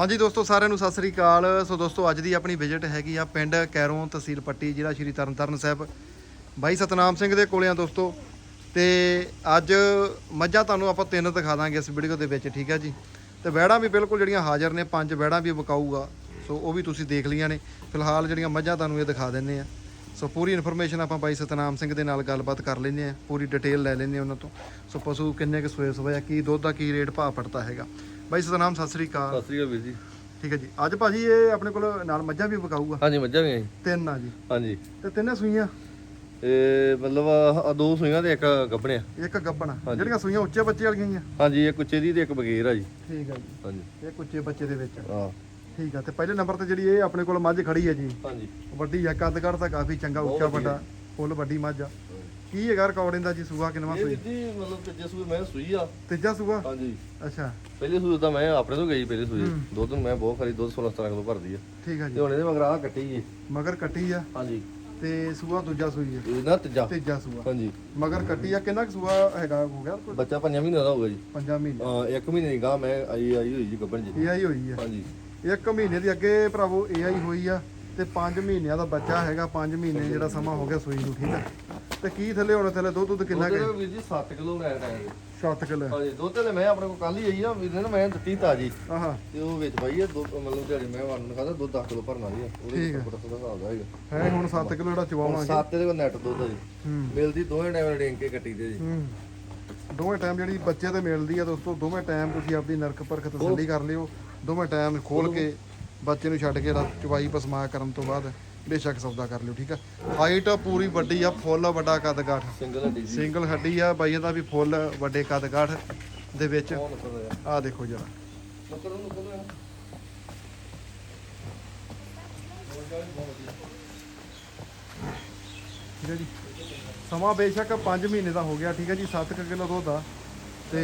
ਹਾਂਜੀ ਦੋਸਤੋ, ਸਾਰਿਆਂ ਨੂੰ ਸਤਿ ਸ੍ਰੀ ਅਕਾਲ। ਸੋ ਦੋਸਤੋ, ਅੱਜ ਦੀ ਆਪਣੀ ਵਿਜ਼ਿਟ ਹੈਗੀ ਆ ਪਿੰਡ ਕੈਰੋਂ ਤਹਿਸੀਲ ਪੱਟੀ, ਜ਼ਿਲ੍ਹਾ ਸ਼੍ਰੀ ਤਰਨਤਾਰਨ ਸਾਹਿਬ। ਬਾਈ ਸਤਨਾਮ ਸਿੰਘ ਦੇ ਕੋਲੇ ਆ ਦੋਸਤੋ, ਤੇ ਅੱਜ ਮੱਝਾਂ ਤੁਹਾਨੂੰ ਆਪਾਂ ਤਿੰਨ ਦਿਖਾ ਦਾਂਗੇ ਇਸ ਵੀਡੀਓ ਦੇ ਵਿੱਚ, ਠੀਕ ਹੈ ਜੀ? ਤੇ ਵੈੜਾਂ ਵੀ ਬਿਲਕੁਲ ਜਿਹੜੀਆਂ ਹਾਜ਼ਰ ਨੇ, ਪੰਜ ਵਹਿੜਾਂ ਵੀ ਵਿਕਾਊਗਾ। ਸੋ ਉਹ ਵੀ ਤੁਸੀਂ ਦੇਖ ਲਈਆਂ ਨੇ। ਫਿਲਹਾਲ ਜਿਹੜੀਆਂ ਮੱਝਾਂ ਤੁਹਾਨੂੰ ਇਹ ਦਿਖਾ ਦਿੰਨੇ ਆ। ਸੋ ਪੂਰੀ ਇਨਫੋਰਮੇਸ਼ਨ ਆਪਾਂ ਬਾਈ ਸਤਨਾਮ ਸਿੰਘ ਦੇ ਨਾਲ ਗੱਲਬਾਤ ਕਰ ਲੈਂਦੇ ਆ। ਪੂਰੀ ਡਿਟੇਲ ਲੈ ਲੈਂਦੇ ਆ ਉਹਨਾਂ ਤੋਂ। ਸੋ ਪਸ਼ੂ ਕਿੰਨੇ ਕੁ ਸੋਏ ਸੋਏ ਕੀ ਦੁੱਧ ਦਾ ਕੀ ਰੇਟ ਭਾਅ ਪੜਤਾ ਹੈਗਾ। ਬਾਈ ਸਤਨਾਮ ਸਤਿ ਸ੍ਰੀ ਅਕਾਲ। ਸਤਿ ਸ੍ਰੀ ਅਕਾਲ ਵੀਰ ਜੀ। ਠੀਕ ਹੈ ਜੀ। ਅੱਜ ਭਾਜੀ ਇਹ ਆਪਣੇ ਕੋਲ ਨਾਲ ਮੱਝਾਂ ਵੀ ਵਿਕਾਊਗਾ। ਹਾਂਜੀ ਮੱਝਾਂ ਵੀ ਆਈ ਤਿੰਨ ਆ ਜੀ। ਹਾਂਜੀ। ਤੇ ਤਿੰਨੇ ਸੂਈਆਂ? ਇਹ ਮਤਲਬ ਆ ਦੋ ਸੂਈਆਂ ਤੇ ਇੱਕ ਗੱਬਣਿਆ ਇੱਕ ਗੱਬਣਾ ਹਾਂਜੀ। ਜਿਹੜੀਆਂ ਸੂਈਆਂ ਉੱਚੇ ਬੱਚੇ ਵਾਲੀਆਂ ਹੀ ਆ। ਹਾਂਜੀ ਇੱਕ ਉੱਚੇ ਦੀ ਤੇ ਇੱਕ ਬਗੇਰ ਆ ਜੀ। ਠੀਕ ਹੈ ਜੀ। ਹਾਂਜੀ। ਇਹ ਉੱਚੇ ਬੱਚੇ ਦੇ ਵਿੱਚ। ਹਾਂ। ਠੀਕ ਆ। ਤੇ ਪਹਿਲੇ ਨੰਬਰ ਤੇ ਜਿਹੜੀ ਇਹ ਆਪਣੇ ਕੋਲ ਮੱਝ ਖੜੀ ਹੈ ਜੀ। ਹਾਂਜੀ। ਵੱਡੀ ਆ ਕੱਦ ਕੱਦ ਤਾਂ ਕਾਫੀ ਚੰਗਾ ਉੱਚਾ। ਵੱਡਾ ਫੁੱਲ ਵੱਡੀ ਮੱਝ ਆ। ਕੀ ਹੈਗਾ ਰਿਕਾਰਡ ਇਹਦਾ ਜੀ ਸੂਆ ਕਿੰਨਵਾਂ ਇਹ ਸੂਈ? ਜੀ ਮਤਲਬ ਤੀਜੇ ਸੂਏ ਮੈਂ ਸੂਈ ਆ। ਤੀਜਾ ਸੂਆ? ਹਾਂਜੀ। ਅੱਛਾ। ਪਹਿਲੇ ਸੂਏ ਤਾਂ ਮੈਂ ਆਪਣੇ ਤੋਂ ਗਈ ਪਹਿਲੇ ਸੂਏ। ਦੁੱਧ ਮੈਂ ਬਹੁਤ ਖਰੀ ਦੁੱਧ 16 17 ਕਿਲੋ ਭਰਦੀ ਆ। ਠੀਕ ਆ ਤੇ ਜੀ ਹੁਣ ਇਹਦੇ ਮਗਰ ਆ ਕੱਟੀ ਜੀ। ਮਗਰ ਕੱਟੀ ਆ? ਹਾਂਜੀ। ਤੇ ਸੂਆ ਦੂਜਾ ਸੂਈ ਆ? ਇਹ ਨਾ ਤੀਜਾ। ਤੀਜਾ ਸੂਆ। ਹਾਂਜੀ। ਮਗਰ ਕੱਟੀ ਆ ਕਿੰਨਾ ਕੁ ਸੂਆ ਹੈਗਾ ਹੋ ਗਿਆ? ਬੱਚਾ ਪੰਜਾਂ ਮਹੀਨੇ ਦਾ ਹੋਊਗਾ ਜੀ। ਪੰਜਾਂ ਮਹੀਨੇ ਹਾਂ ਇੱਕ ਮਹੀਨੇ ਦੀ ਗਾਂ ਮੈਂ ਆਈ ਆਈ ਹੋਈ ਜੀ ਗੱਬਣ ਜੀ। ਇਹ ਆਈ ਹੋਈ ਆ। ਹਾਂਜੀ। ਇੱਕ ਮਹੀਨੇ ਦੀ ਅੱਗੇ ਭਰਾਵੋ ਏਆਈ ਹੋਈ ਆ। ਤੇ 5 ਮਹੀਨਿਆਂ ਦਾ ਬੱਚਾ ਹੈਗਾ 5 ਮਹੀਨੇ ਜਿਹੜਾ ਸਮਾਂ ਹੋ ਗਿਆ ਸੂਈ ਨੂੰ ਠੀਕ ਆ? ਤੇ ਕੀ ਥੱਲੇ ਹੁਣ ਥੱਲੇ ਦੁੱਧ ਦੁੱਧ ਕਿੰਨਾ ਦੁੱਧ ਕਿ ਵੀਰ ਜੀ 7 ਕਿਲੋ ਲੈ ਟਾਈਮ 7 ਕਿਲੋ ਹਾਂਜੀ ਦੁੱਧ ਤੇ ਮੈਂ ਆਪਣੇ ਕੋਲ ਕੱਲ ਹੀ ਆਈ ਆ ਵੀਰ ਨੇ ਮੈਂ ਦਿੱਤੀ ਤਾਜੀ। ਆਹਾ। ਤੇ ਉਹ ਵਿੱਚ ਪਾਈ ਆ ਦੋ ਮਤਲਬ ਦਿਹਾੜੀ ਮੈਂ ਵੰਡ ਨੂੰ ਖਾਦਾ ਦੁੱਧ 10 ਕਿਲੋ ਭਰਨਾ ਜੀ ਉਹਦੇ। ਉੱਪਰ ਥੋੜਾ ਹਿਸਾਬ ਦਾ ਹੈਗਾ। ਹੈ ਹੁਣ 7 ਕਿਲੋ ਜਿਹੜਾ ਚਵਾਵਾਂਗੇ। ਸੱਤ ਦੇ ਕੋਲ ਨੈਟ ਦੁੱਧ ਆ ਜੀ। ਹੂੰ। ਮਿਲਦੀ ਦੋਵੇਂ ਟਾਈਮ ਡੇਂਗ ਕੇ ਕੱਟੀ ਦੇ ਜੀ। ਹੂੰ। ਦੋਵੇਂ ਟਾਈਮ ਜਿਹੜੀ ਬੱਚੇ ਤੇ ਮਿਲਦੀ ਆ ਦੋਸਤੋ ਦੋਵੇਂ ਟਾਈਮ ਤੁਸੀਂ ਆਪਦੀ ਨਰਕ ਪਰਖ ਤਸੱਲੀ ਕਰ ਲਿਓ। ਦੋਵੇਂ ਟਾਈਮ ਖੋਲ ਕੇ ਬੱਚੇ ਨੂੰ ਛੱਡ ਕੇ ਰਾ- ਚਵਾਈ ਪਸਮਾ ਕਰਨ ਤੋਂ ਬਾਅਦ ਬੇਸ਼ੱਕ ਸੌਦਾ ਕਰ ਲਿਓ ਠੀਕ ਆ? ਹਾਈਟ ਪੂਰੀ ਵੱਡੀ ਆ ਫੁੱਲ ਵੱਡਾ ਕੱਦ ਕਾਠ ਸਿੰਗਲ ਹੱਡੀ ਜੀ। ਸਿੰਗਲ ਹੱਡੀ ਆ ਬਾਈਆਂ ਦਾ ਵੀ ਫੁੱਲ ਵੱਡੇ ਕੱਦ ਕਾਠ ਦੇ ਵਿੱਚ। ਆ ਦੇਖੋ ਜਰਾ। ਠੀਕ ਹੈ ਜੀ। ਸਮਾਂ ਬੇਸ਼ੱਕ 5 ਮਹੀਨੇ ਦਾ ਹੋ ਗਿਆ ਠੀਕ ਹੈ ਜੀ 7 ਕਿਲੋ ਦੁੱਧ ਆ। ਤੇ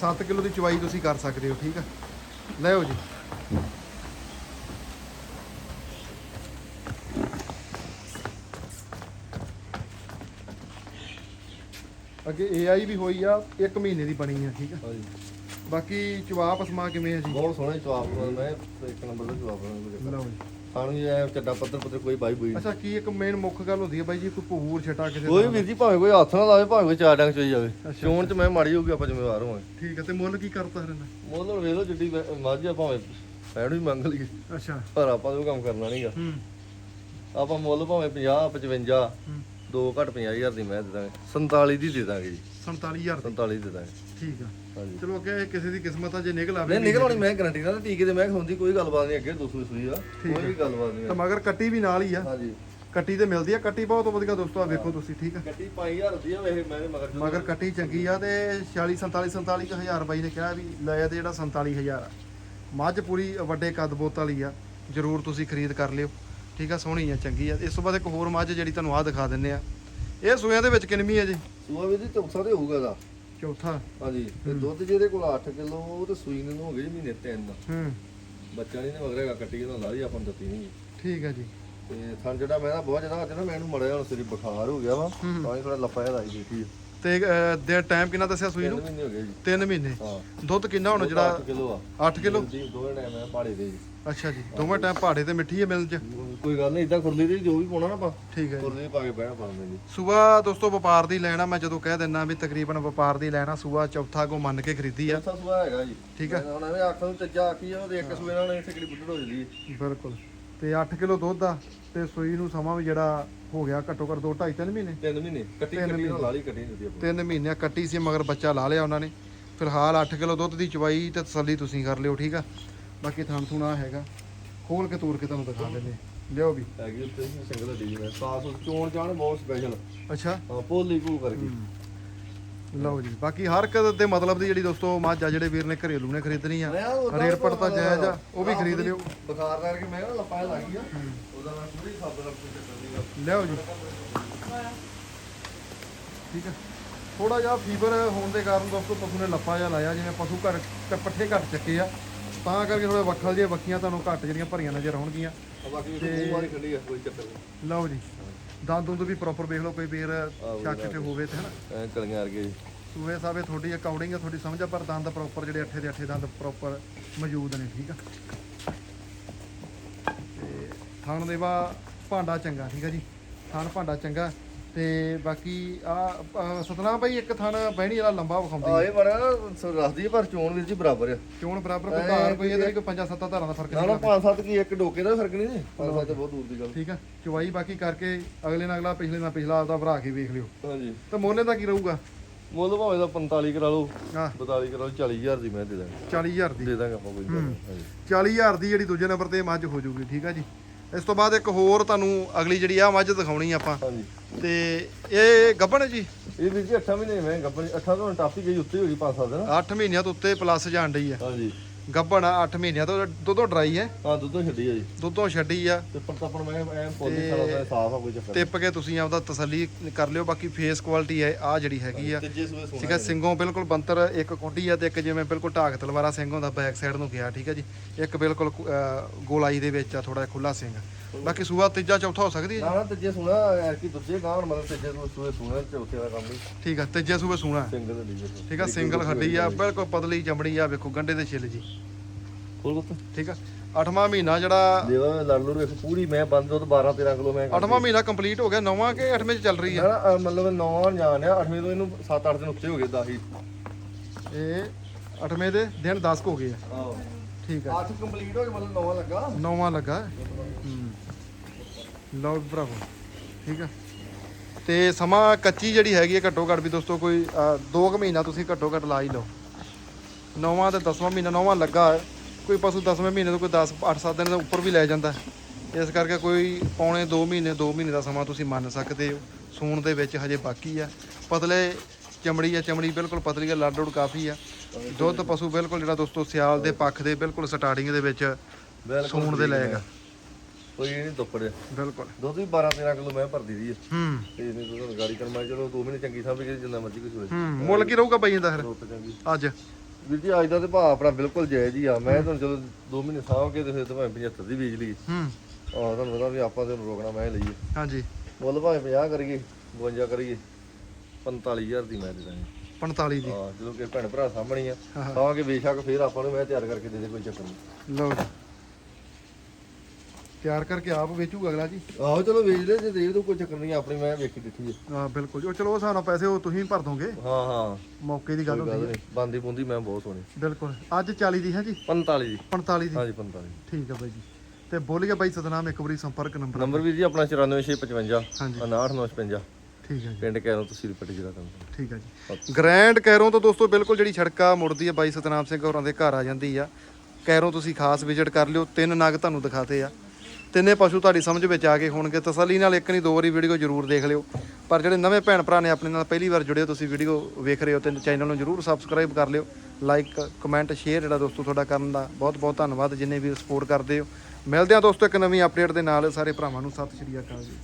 7 ਕਿਲੋ ਦੀ ਚਵਾਈ ਤੁਸੀਂ ਕਰ ਸਕਦੇ ਹੋ ਠੀਕ ਆ? ਲੈਓ ਜੀ। ਅੱਗੇ AI ਵੀ ਹੋਈ ਆ 1 ਮਹੀਨੇ ਦੀ ਬਣੀ ਆ ਠੀਕ ਆ। ਹਾਂਜੀ। ਬਾਕੀ ਚਵਾ ਪਸਮਾ ਕਿਵੇਂ ਆ ਜੀ? ਬਹੁਤ ਸੋਹਣਾ ਜਵਾਬ ਮੈਂ ਇੱਕ ਨੰਬਰ ਦਾ ਜਵਾਬ ਬਣਾਉਂਗਾ ਲਓ ਜੀ। ਸਾਨੂੰ ਐ ਚੱਡਾ ਪੱਤਰ ਪੱਤਰ ਕੋਈ ਬਾਈ ਬੋਈ ਅੱਛਾ ਕੀ ਇੱਕ ਮੇਨ ਮੁੱਖ ਗੱਲ ਹੁੰਦੀ ਹੈ ਬਾਈ ਜੀ ਕੋਈ ਭੂਰ ਛਟਾ ਕਿਸੇ ਕੋਈ ਦਾ ਵੀਰ ਜੀ ਭਾਵੇਂ ਕੋਈ ਹੱਥ ਨਾਲ ਲਾਵੇ ਭਾਵੇਂ ਕੋਈ ਚਾਰ ਡੰਗ ਚੋਈ ਜਾਵੇ। ਅੱਛਾ। ਚੋਣ ਚ ਮੈਂ ਮਾੜੀ ਹੋਊਗੀ ਆਪਾਂ ਜ਼ਿੰਮੇਵਾਰ ਹੋਵਾਂਗੇ। ਠੀਕ ਹੈ ਤੇ ਮੁੱਲ ਕੀ ਕਰਤਾ ਹਰਨ ਮੋਲਰ ਵੇਖ ਲਓ ਜਿੱਡੀ ਮੱਝ ਆ ਭਾਵੇਂ ਪੈਣੂ ਹੀ ਮੰਗ ਲਈਏ। ਅੱਛਾ। ਪਰ ਆਪਾਂ ਉਹ ਕੰਮ ਕਰਨਾ ਨਹੀਂਗਾ ਹੂੰ। ਆਪਾਂ ਮੁੱਲ ਭਾਵੇਂ 50 55 ਹੂੰ। ਦੋ ਘੱਟ 50000 ਦੀ ਮੈਂ ਦੇ ਦਾਂਗੇ। 47 ਦੀ ਦੇ ਦਾਂਗੇ ਜੀ। 47000 ਦੀ? 47 ਦੇ ਦਾਂਗੇ। ਠੀਕ ਆ। ਹਾਂਜੀ। ਚਲੋ ਅੱਗੇ ਕਿਸੇ ਦੀ ਕਿਸਮਤ ਆ ਜੇ ਨਿਕਲ ਆਵੇ ਨਹੀਂ ਨਿਕਲ ਆਉਣੀ ਮੈਂ ਗਾਰੰਟੀ ਨਾਲ ਟੀਕੇ ਤੇ ਮੈਂ ਖੁੰਦੀ ਕੋਈ ਗੱਲਬਾਤ ਨਹੀਂ ਅੱਗੇ ਦੂਸਰੀ ਸੂਈ ਆ। ਕੋਈ ਵੀ ਗੱਲਬਾਤ ਨਹੀਂ ਤਾਂ ਮਗਰ ਕੱਟੀ ਵੀ ਨਾਲ ਹੀ ਆ। ਹਾਂਜੀ। ਕੱਟੀ ਤੇ ਮਿਲਦੀ ਆ ਕੱਟੀ ਬਹੁਤ ਵਧੀਆ ਦੋਸਤੋ ਆ ਵੇਖੋ ਤੁਸੀਂ ਠੀਕ ਆ। ਗੱਡੀ 5000 ਦੀ ਆ ਵੇਖ ਮੈਂ ਮਗਰ ਮਗਰ ਕੱਟੀ ਚੰਗੀ ਆ ਤੇ 46 47 47 ਕੁ ਹਜ਼ਾਰ ਬਾਈ ਨੇ ਕਿਹਾ ਵੀ ਲੈ ਤੇ ਜਿਹੜਾ 47000 ਆ। ਮੱਝ ਪੂਰੀ ਵੱਡੇ ਕੱਦ ਬੋਤ ਵਾਲੀ ਆ ਜਰੂਰ ਤੁਸੀਂ ਖਰੀਦ ਕਰ ਲਿਓ। ਠੀਕ ਆ ਸੋਹਣੀ ਆ ਚੰਗੀ ਆ। ਇਸ ਤੋਂ ਬਾਅਦ ਇੱਕ ਹੋਰ ਮੱਝ ਜਿਹੜੀ ਤੁਹਾਨੂੰ ਆ ਦਿਖਾ ਦਿੰਨੇ ਆ। ਇਹ ਸੂਆਂ ਦੇ ਵਿੱਚ ਕਿੰਨਵੀਂ ਆ ਜੀ? ਸੂਆ ਵੀ ਦੀ ਚੌਥਾ ਤੇ ਹੋਊਗਾ ਦਾ ਚੌਥਾ। ਹਾਂਜੀ ਤੇ ਦੁੱਧ ਜਿਹਦੇ ਕੋਲ 8 ਕਿਲੋ ਉਹ ਤੇ ਸੂਈ ਨੂੰ ਹੋ ਗਈ ਜੀ ਮਹੀਨੇ ਤਿੰਨ। ਹੂੰ। ਬੱਚਾ ਨਹੀਂ ਮਗਰ ਹੈਗਾ ਕੱਟੀ ਕੇ ਲਾ ਲਈ ਆਪਾਂ ਨੂੰ ਦਿੱਤੀ ਨਹੀਂ। ਠੀਕ ਆ ਜੀ। ਤੇ ਥਣ ਜਿਹੜਾ ਮੈਂ ਨਾ ਬਹੁਤ ਜ਼ਿਆਦਾ ਅੱਜ ਨਾ ਮੈਨੂੰ ਮੜਿਆ ਹੁਣ ਸਿਰ ਬੁਖਾਰ ਹੋ ਗਿਆ ਵਾ। ਹੂੰ। ਤਾਂ ਹੀ ਥੋੜਾ ਲੱਪਾ ਜਿਹਾ ਲਾਈ ਆ। ਤੇ ਦੇ ਟਾਈਮ ਕਿੰਨਾ ਦੱਸਿਆ ਸੂਈ ਨੂੰ? ਮਹੀਨੇ ਹੋ ਗਏ ਜੀ। 3 ਮਹੀਨੇ। ਹਾਂ। ਦੁੱਧ ਕਿੰਨਾ ਹੁਣ ਜਿਹੜਾ 8 ਕਿਲੋ ਆ। 8 ਕਿਲੋ? ਮਿਲਦੀ ਦੋਵੇਂ ਟਾਈਮ ਆ ਪਹਾੜੇ ਦੇ ਜੀ। ਅੱਛਾ ਜੀ ਦੋਵੇਂ ਟਾਈਮ ਪਹਾੜੇ ਤੇ ਮਿੱਠੀ ਹੈ ਮਿਲ ਚ? ਕੋਈ ਗੱਲ ਨਹੀਂ ਇਦਾਂ ਖੁਰਲੀ ਦੀ ਜੋ ਵੀ ਪਾਉਣਾ ਨਾ ਆਪਾਂ। ਠੀਕ ਹੈ ਜੀ। ਖੁਰਲੀ ਪਾ ਕੇ ਬਹਿਣਾ ਪਾਉਂਦੇ ਜੀ। ਸੂਆ ਦੋਸਤੋ ਵਪਾਰ ਦੀ ਲੈਣਾ ਮੈਂ ਜਦੋਂ ਕਹਿ ਦਿੰਨਾ ਵੀ ਤਕਰੀਬਨ ਵਪਾਰ ਦੀ ਲੈਣਾ ਸੂਆ ਚੌਥਾ ਕੋ ਮੰਨ ਕੇ ਖਰੀਦੀ ਆ। ਚੌਥਾ ਸੂਆ ਹੈਗਾ ਜੀ। ਠੀਕ। ਮੈਂ ਹੁਣ ਐਵੇਂ ਅੱਖ ਨੂੰ ਚੱਜਾ ਆਖੀ ਆ ਉਹਦੇ ਇੱਕ ਸੂਏ ਨਾਲ ਇੱਥੇ ਕਿਹੜੀ ਬੁੱਢੜ ਹੋ ਜਾਂਦੀ ਹੈ। ਬਿਲਕੁਲ। ਤੇ 8 ਕਿਲੋ ਦੁੱਧ ਆ ਤੇ ਸੂਈ ਨੂੰ ਸਮਾਂ ਵੀ ਜਿਹੜਾ ਹੋ ਗਿਆ ਘੱਟੋ ਘੱਟ 2 2.5 3 ਮਹੀਨੇ। ਤਿੰਨ ਮਹੀਨੇ ਕੱਟੀ ਤਿੰਨ ਕੱਟੀ ਨਾਲ ਲਾ ਲਈ ਕੱਟੀ ਦਿੱਤੀ ਆਪਾਂ 3 ਮਹੀਨਿਆਂ ਕੱਟੀ ਸੀ ਮਗਰ ਬੱਚਾ ਲਾ ਲਿਆ ਉਹਨਾਂ ਨੇ। ਫਿਲਹਾਲ 8 ਕਿਲੋ ਦੁੱਧ ਦੀ ਚਵਾਈ ਤੇ ਤਸੱਲੀ ਤੁਸੀਂ ਕਰ ਲਿਓ ਠੀਕ ਆ? ਬਾਕੀ ਥਣ ਥੁਣਾ ਹੈਗਾ। ਖੋਲ ਕੇ ਤੋੜ ਕੇ ਤੁਹਾਨੂੰ ਦਿਖਾ ਦਿੰਦੇ ਲਿਓ ਵੀ। ਹੈਗੀ ਉੱਤੇ ਸਿੰਗਲ ਡੀ ਮੈਂ ਸਾਸ ਚੋਣ ਜਾਣ ਬਹੁਤ ਸਪੈਸ਼ਲ ਅੱਛਾ। ਹਾਂ ਪੋਲੀ ਕੂ ਕਰਕੇ। ਲਓ ਜੀ ਬਾਕੀ ਹਰ ਇੱਕ ਦੇ ਮਤਲਬ ਦੀ ਜਿਹੜੀ ਦੋਸਤੋ ਮੱਝ ਆ ਜਿਹੜੇ ਵੀਰ ਨੇ ਘਰੇਲੂ ਨੇ ਖਰੀਦਣੀ ਆ। ਮੈਂ ਉਹਦਾ ਰੇਟ ਪੜ ਤਾਂ ਜਾਇਜ਼ ਆ ਉਹ ਵੀ ਖਰੀਦ ਲਿਓ। ਬੁਖਾਰ ਕਰਕੇ ਮੈਂ ਨਾ ਲੱਪਾ ਲੱਗ ਗਿਆ ਉਹਦਾ ਮੈਂ ਪੂਰੀ ਖਬਰ ਕੇ ਚੱਲਦੀ ਲਿਓ ਜੀ। ਠੀਕ ਹੈ ਥੋੜਾ ਜਿਹਾ ਫੀਵਰ ਹੋਣ ਦੇ ਕਾਰਨ ਦੋਸਤੋ ਪਸ਼ੂ ਨੇ ਲੱਪਾ ਜਿਹਾ ਲਾਇਆ ਜਿਵੇਂ ਪਸ਼ੂ ਘਰ ਪੱਠੇ ਘੱਟ ਚੱਕੇ ਆ। ਤਾਂ ਕਰਕੇ ਥੋੜੇ ਵੱਖਲ ਦੀਆਂ ਬੱਕੀਆਂ ਤੁਹਾਨੂੰ ਘੱਟ ਜਿਹੜੀਆਂ ਭਰੀਆਂ ਨਜ਼ਰ ਆਉਣਗੀਆਂ। ਆ ਬਾਕੀ ਮੂੰਹ ਵਾਲੀ ਆ ਕੋਈ ਚੱਕਰ ਨਹੀਂ। ਲਓ ਜੀ। ਦੰਦ ਦੁੰਦ ਵੀ ਪ੍ਰੋਪਰ ਵੇਖ ਲਓ ਕੋਈ ਪੇਰ ਸ਼ੱਕ ਕਿਤੇ ਹੋਵੇ ਤੇ ਹਨਾ ਐਂ ਕਲੀਆਂ ਵਰਗੇ ਜੀ। ਸੂਹੇ ਸਾਹਿਬ ਇਹ ਤੁਹਾਡੀ ਅਕਾਊਂਡਿੰਗ ਆ ਤੁਹਾਡੀ ਸਮਝ ਆ ਪਰ ਦੰਦ ਪ੍ਰੋਪਰ ਜਿਹੜੇ ਅੱਠੇ ਦੇ ਅੱਠੇ ਦੰਦ ਪ੍ਰੋਪਰ ਮੌਜੂਦ ਨੇ ਠੀਕ ਆ? ਤੇ ਥਣ ਦੇਵਾ ਭਾਂਡਾ ਚੰਗਾ ਠੀਕ ਆ ਜੀ? ਥਣ ਭਾਂਡਾ ਚੰਗਾ। ਤੇ ਬਾਕੀ ਆ ਸਤਨਾਮ ਭਾਈ ਇੱਕ ਥਣ ਬਹਿਣੀ ਵਾਲਾ ਲੰਬਾ ਵਿਖਾਉਂਦੀ ਆ ਇਹ ਬੜਾ ਰੱਖਦੀ ਪਰ ਚੋਣ ਵੀਰ ਜੀ ਬਰਾਬਰ ਆ। ਚੋਣ ਬਰਾਬਰ ਕੋਈ ਧਾਰ ਕੋਈ ਇਹਦੇ ਕੋਈ ਪੰਜਾਂ ਸੱਤਾਂ ਧਾਰਾਂ ਦਾ ਫ਼ਰਕ ਨਹੀਂ ਨਾ ਪੰਜ ਸੱਤ ਕੀ ਇੱਕ ਡੋਕੇ ਦਾ ਫ਼ਰਕ ਨਹੀਂ? ਜੀ ਪੰਜ ਸੱਤ ਤੇ ਬਹੁਤ ਦੂਰ ਦੀ ਗੱਲ। ਠੀਕ ਆ ਚਵਾਈ ਬਾਕੀ ਕਰਕੇ ਅਗਲੇ ਨਾਲ ਅਗਲਾ ਪਿਛਲੇ ਨਾਲ ਪਿਛਲਾ ਆਪਦਾ ਭਰਾ ਕੇ ਵੇਖ ਲਿਓ। ਹਾਂਜੀ। ਤੇ ਮੋਲੇ ਦਾ ਕੀ ਰਹੂਗਾ? ਮੁੱਲ ਭਾਵੇਂ ਦਾ 45 ਕਰਾ ਲਓ ਆ 42 ਕਰਾ ਲਓ 40000 ਦੀ ਮੈਂ ਦੇ ਦਾਂਗੇ। 40000 ਦੀ। ਦੇ ਦਾਂਗੇ ਆਪਾਂ ਕੋਈ ਗੱਲ ਨਹੀਂ ਹਾਂਜੀ। 40000 ਦੀ ਜਿਹੜੀ ਦੂਜੇ ਨੰਬਰ ਤੇ ਮੱਝ ਹੋ ਜਾਊਗੀ ਠੀਕ ਆ ਜੀ? ਇਸ ਤੋਂ ਬਾਅਦ ਇੱਕ ਹੋਰ ਤੁਹਾਨੂੰ ਅਗਲੀ ਜਿਹੜੀ ਆ ਮੱਝ ਦਿਖਾਉਣੀ ਆਪਾਂ। ਹਾਂਜੀ। ਤੇ ਇਹ ਗੱਭਣ ਹੈ ਜੀ? ਇਹ ਵੀਰ ਜੀ 8 ਮਹੀਨੇ ਮੈਂ ਗੱਬਰ 8 ਤੋਂ ਟਾਪੀ ਗਈ ਉੱਤੇ ਹੋ ਗਈ 5 7 ਦਿਨ 8 ਮਹੀਨਿਆਂ ਤੋਂ ਉੱਤੇ ਪਲੱਸ ਜਾਣ ਡਈ ਆ। ਹਾਂਜੀ। ਗੱਭਣ ਆ 8 ਮਹੀਨਿਆਂ ਤੋਂ ਦੁੱਧੋਂ ਡਰਾਈ ਹੈ ਹਾਂ ਦੁੱਧੋਂ ਛੱਡੀ ਆ ਜੀ। ਦੁੱਧੋਂ ਛੱਡੀ ਆ। ਤੇ ਪਰਤਪਣ ਮੈਂ ਐ ਪੋਲੀ ਸਾਰਾ ਦਾ ਸਾਫ਼ ਆ ਕੋਈ ਚੱਕਰ ਟਿੱਪ ਕੇ ਤੁਸੀਂ ਆਪਦਾ ਤਸੱਲੀ ਕਰ ਲਿਓ ਬਾਕੀ ਫੇਸ ਕੁਆਲਿਟੀ ਹੈ ਆ ਜਿਹੜੀ ਹੈਗੀ ਆ। ਠੀਕ ਆ ਸਿੰਘੋਂ ਬਿਲਕੁਲ ਬੰਤਰ ਇੱਕ ਕੁੰਡੀ ਆ ਤੇ ਇੱਕ ਜਿਵੇਂ ਬਿਲਕੁਲ ਢਾਕ ਤਲਵਾਰਾ ਸਿੰਘ ਹੁੰਦਾ ਬੈਕ ਸਾਈਡ ਨੂੰ ਗਿਆ ਠੀਕ ਆ ਜੀ। ਇੱਕ ਬਿਲਕੁਲ ਗੋਲਾਈ ਦੇ ਵਿੱਚ ਆ ਥੋੜਾ ਖੁੱਲਾ ਸਿੰਘ। ਬਾਕੀ ਸੂਆ ਤੀਜਾ ਚੌਥਾ ਹੋ ਸਕਦੀ ਹੈ ਜੀ। ਨਾ ਨਾ ਤੀਜੇ ਸੁਣਾ ਐਰ ਕੀ ਦੂਜੇ ਗਾਂ ਹੁਣ ਮਤਲਬ ਤੀਜੇ ਸੂਏ ਸੁਣਾ ਚੌਥੇ ਦਾ ਕੰਮ ਨਹੀਂ ਠੀਕ ਆ ਤੀਜੇ ਸੂਏ ਸੂਣਾ। ਸਿੰਗਲ ਦੇ ਲੀਜੇ ਠੀਕ ਆ ਸਿੰਗਲ ਖੱਡੀ ਆ ਬਿਲਕੁਲ ਪਤਲੀ ਚਮੜੀ ਆ ਵੇਖੋ ਗੰਡੇ ਦੇ ਛਿੱਲ ਜੀ। ਖੋਲ ਗੁੱਤ ਠੀਕ ਆ ਅੱਠਵਾਂ ਮਹੀਨਾ ਜਿਹੜਾ ਦੇਵਾ ਲੜ ਲੂ ਵੇਖ ਪੂਰੀ ਮੈਂ ਬੰਦ ਦੁੱਧ 12 13 ਕਿਲੋ ਮੈਂ ਅੱਠਵਾਂ ਮਹੀਨਾ ਕੰਪਲੀਟ ਹੋ ਗਿਆ ਨੌਵਾਂ ਕਿ ਅੱਠਵੇਂ ਚ ਚੱਲ ਰਹੀ ਨਾ ਅਹ ਮਤਲਬ 9 ਜਾਣ ਆ 8ਵੇਂ ਤੋਂ ਇਹਨੂੰ 7-8 ਦਿਨ ਉੱਤੇ ਹੋ ਗਏ 10 ਹੀ। ਇਹ ਅੱਠਵੇਂ ਦੇ ਦਿਨ 10 ਕੁ ਹੋ ਗਏ ਆ। ਆਹੋ। ਠੀਕ ਆ। 8 ਕੰਪਲੀਟ ਹੋ ਗਏ ਮਤਲਬ 9 ਲੱਗਾ। ਨੌਵਾਂ ਲੱਗਾ। ਹੂੰ ਲਓ ਵੀ ਭਰਾਵੋ ਠੀਕ ਆ। ਤੇ ਸਮਾਂ ਕੱਚੀ ਜਿਹੜੀ ਹੈਗੀ ਹੈ ਘੱਟੋ ਘੱਟ ਵੀ ਦੋਸਤੋ ਕੋਈ 2 ਕੁ ਮਹੀਨਾ ਤੁਸੀਂ ਘੱਟੋ ਘੱਟ ਲਾ ਹੀ ਲਓ। ਨੌਵਾਂ ਤੇ 10ਵਾਂ ਮਹੀਨਾ ਨੌਵਾਂ ਲੱਗਾ ਕੋਈ ਪਸ਼ੂ 10ਵੇਂ ਮਹੀਨੇ ਤੋਂ ਕੋਈ 10 8-7 ਦਿਨ ਦੇ ਉੱਪਰ ਵੀ ਲੈ ਜਾਂਦਾ। ਇਸ ਕਰਕੇ ਕੋਈ ਪੌਣੇ 2 ਮਹੀਨੇ 2 ਮਹੀਨੇ ਦਾ ਸਮਾਂ ਤੁਸੀਂ ਮੰਨ ਸਕਦੇ ਹੋ। ਸੂਣ ਦੇ ਵਿੱਚ ਹਜੇ ਬਾਕੀ ਆ। ਪਤਲੇ ਚਮੜੀ ਆ ਚਮੜੀ ਬਿਲਕੁਲ ਪਤਲੀ ਆ ਲੱਡ ਲੁੱਡ ਕਾਫੀ ਆ। ਦੁੱਧ ਪਸ਼ੂ ਬਿਲਕੁਲ ਜਿਹੜਾ ਦੋਸਤੋ ਸਿਆਲ ਦੇ ਪੱਖ ਦੇ ਬਿਲਕੁਲ ਸਟਾਰਟਿੰਗ ਦੇ ਵਿੱਚ ਸੂਣ ਦੇ ਲਏਗਾ ਕੋਈ ਨਹੀਂ ਦੁੱਪੜਿਆ ਬਿਲਕੁਲ। ਦੁੱਧ ਵੀ 12 13 ਕਿਲੋ ਮੈਂ ਭਰਦੀ ਦੀ ਹੈ ਹੂੰ। ਤੇ ਨਹੀਂ ਦੁੱਧ ਗਾੜੀ ਕਰਮਾ ਚਲੋ 2 ਮਹੀਨੇ ਚੰਗੀ ਸਾਂਭ ਕੇ ਜਿੰਨਾ ਮਰਜ਼ੀ ਕੋਈ ਸੋਚ ਹੂੰ ਮੁੱਲ ਕੀ ਰਹੂਗਾ ਬਾਈ ਇਹਦਾ ਫਿਰ? ਦੁੱਧ ਚੰਗੀ। ਅੱਜ? ਵੀਰ ਜੀ ਅੱਜ ਦਾ ਤੇ ਭਾਅ ਆਪਣਾ ਬਿਲਕੁਲ ਜਾਇਜ਼ ਹੀ ਆ। ਮੈਂ ਤੁਹਾਨੂੰ ਚਲੋ 2 ਮਹੀਨੇ ਸਾਂਭ ਕੇ ਤੇ ਫਿਰ ਤਾਂ ਭਾਵੇਂ 75 ਦੀ ਲਈ ਹੂੰ। ਆ ਤੁਹਾਨੂੰ ਪਤਾ ਵੀ ਆਪਾਂ ਤੇ ਰੋਕਣਾ ਮੈਂ ਲਈਏ। ਹਾਂਜੀ। ਮੁੱਲ ਭਾਵੇਂ 50 ਕਰੀਏ 52 ਕਰੀਏ 45000 ਦੀ ਮੈਂ ਦੇ ਦਾਂਗੇ। 45 ਦੀ। ਹਾਂ ਜਦੋਂ ਕਿ ਭੈਣ ਭਰਾ ਸਾਹਮਣੇ ਆ। ਸਾਂਭ ਕੇ ਬੇਸ਼ੱਕ ਫਿਰ ਆਪਾਂ ਨੂੰ ਮੈਂ ਤਿਆਰ ਕਰਕੇ ਦੇ ਦੇ ਕੋਈ ਚੱਕਰ ਨਹੀਂ। ਲਓ ਜੀ। ਤਿਆਰ ਕਰਕੇ ਆਪ ਵੇਚੂਗਾ ਅਗਲਾ ਜੀ? ਆਹੋ ਚਲੋ ਵੇਚ ਲੈ ਜੇ ਦੇ ਦੋ ਕੋਈ ਚੱਕਰ ਨਹੀਂ ਆਪਣੀ ਮੈਂ ਵੇਖੀ ਦਿੱਤੀ ਹੈ। ਹਾਂ ਬਿਲਕੁਲ ਜੀ। ਉਹ ਚਲੋ ਉਹ ਸਾਨੂੰ ਪੈਸੇ ਉਹ ਤੁਸੀਂ ਭਰ ਦੋਗੇ? ਹਾਂ ਹਾਂ। ਮੌਕੇ ਦੀ ਗੱਲ ਗੱਲ ਹੁੰਦੀ ਹੈ। ਨਹੀਂ। ਬੰਦੀ ਬੁੰਦੀ ਮੈਂ ਬਹੁਤ ਸੋਹਣੀ। ਬਿਲਕੁਲ। ਅੱਜ 40 ਦੀ ਹੈ ਜੀ? 45 ਜੀ। 45 ਦੀ। ਹਾਂਜੀ 45 ਠੀਕ ਹੈ ਬਾਈ ਜੀ। ਤੇ ਬੋਲੀਏ ਬਾਈ ਸਤਨਾਮ ਇੱਕ ਵਾਰੀ ਸੰਪਰਕ ਨੰਬਰ। ਨੰਬਰ ਵੀਰ ਜੀ ਆਪਣਾ 94655 ਹਾਂਜੀ। 5955 ਠੀਕ ਹੈ ਜੀ। ਪਿੰਡ ਕੈਰੋਂ ਤਹਿਸੀਲ ਪੱਟੀ ਜ਼ਿਲ੍ਹਾ ਕੰਮ ਠੀਕ ਹੈ ਜੀ। ਗ੍ਰੈਂਡ ਕੈਰੋਂ ਤੋਂ ਦੋਸਤੋ ਬਿਲਕੁਲ ਜਿਹੜੀ ਛੜਕਾ ਮੁੜਦੀ ਹੈ ਬਾਈ ਸਤਨਾਮ ਸਿੰਘ ਹੋਰਾਂ ਦੇ ਘਰ ਆ ਜਾਂਦੀ ਆ। ਕੈਰੋਂ ਤੁਸੀਂ ਖਾਸ ਵਿਜ਼ਿਟ ਕਰ ਲਿਓ। ਤਿੰਨ ਨਗ ਤੁਹਾਨੂੰ ਦਿਖਾਤੇ ਆ। ਤਿੰਨੇ ਪਸ਼ੂ ਤੁਹਾਡੀ ਸਮਝ ਵਿੱਚ ਆ ਗਏ ਹੋਣਗੇ, ਤਸੱਲੀ ਨਾਲ ਇੱਕ ਨਹੀਂ, ਦੋ ਵਾਰੀ ਵੀਡੀਓ ਜ਼ਰੂਰ ਦੇਖ ਲਿਓ। ਪਰ ਜਿਹੜੇ ਨਵੇਂ ਭੈਣ ਭਰਾ ਨੇ ਆਪਣੇ ਨਾਲ ਪਹਿਲੀ ਵਾਰ ਜੁੜੇ ਤੁਸੀਂ ਵੀਡੀਓ ਵੇਖ ਰਹੇ ਹੋ ਤੇ ਚੈਨਲ ਨੂੰ ਜ਼ਰੂਰ ਸਬਸਕ੍ਰਾਈਬ ਕਰ ਲਿਓ। ਲਾਈਕ ਕਮੈਂਟ ਸ਼ੇਅਰ ਜਿਹੜਾ ਦੋਸਤੋ ਤੁਹਾਡਾ ਕਰਨ ਦਾ ਬਹੁਤ ਬਹੁਤ ਧੰਨਵਾਦ, ਜਿੰਨੇ ਵੀ ਸਪੋਰਟ ਕਰਦੇ ਹੋ। ਮਿਲਦੇ ਹਾਂ ਦੋਸਤੋ ਇੱਕ ਨਵੀਂ ਅਪਡੇਟ ਦੇ ਨਾਲ, ਸਾਰੇ ਭਰਾਵਾਂ ਨੂੰ ਸਤਿ ਸ਼੍ਰੀ ਅਕਾਲ ਜੀ।